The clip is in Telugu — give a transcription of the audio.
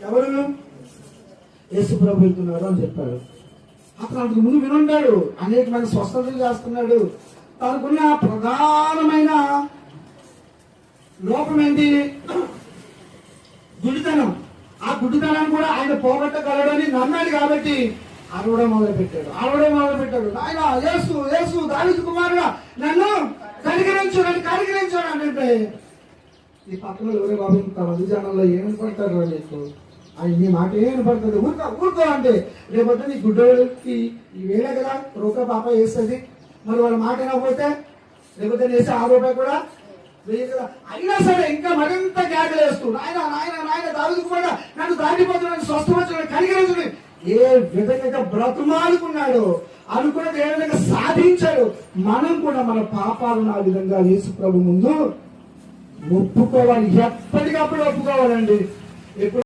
ఎవరు యేసు ప్రభు వెళ్తున్నారు అని చెప్పాడు. అతను అంతకు ముందు వినుంటాడు అనేకమైన స్వస్థతలు చేస్తున్నాడు. తనకున్న ప్రధానమైన లోపం ఏంటి గుడితనం. ఆ గుడితనాన్ని కూడా ఆయన పోగొట్టగలడని నమ్మాడు కాబట్టి అరవడం మొదలు పెట్టాడు అరవడం మొదలు పెట్టాడు ఆయన యేసు యేసు దావిదు కుమారుగా నన్ను కరిగిరించు నన్ను కరిగిరించు అని అంటే ఈ పక్కన ఎవరే బాబు ఇంత మంది జనంలో ఏమనుకుంటారు నీకు? ఆయన నీ మాట ఏం పడుతుంది ఊరుకో ఊరుకో అంటే రేపొద్దు నీ గుడ్డోళ్ళకి ఈ వేళ కదా రూపాయి పాప వేస్తుంది. మరి వాళ్ళ మాట వినకపోతే రేపొద్దు వేసే ఆ రూపాయి కూడా అయినా సరే ఇంకా మరింత గ్యాగలేస్తూ నాయన నాయన నాయన దావిదు కూడా నన్ను దాటిపోతున్నాను స్వస్థపరచుకుని కలిగిన ఏ విధంగా బ్రతుమాలుకున్నాడు అనుకున్నది ఏ విధంగా సాధించాడు మనం కూడా మన పాపాలను ఆ విధంగా యేసు ప్రభు ముందు ఒప్పుకోవాలి. ఎప్పటికప్పుడు ఒప్పుకోవాలండి. ఎప్పుడు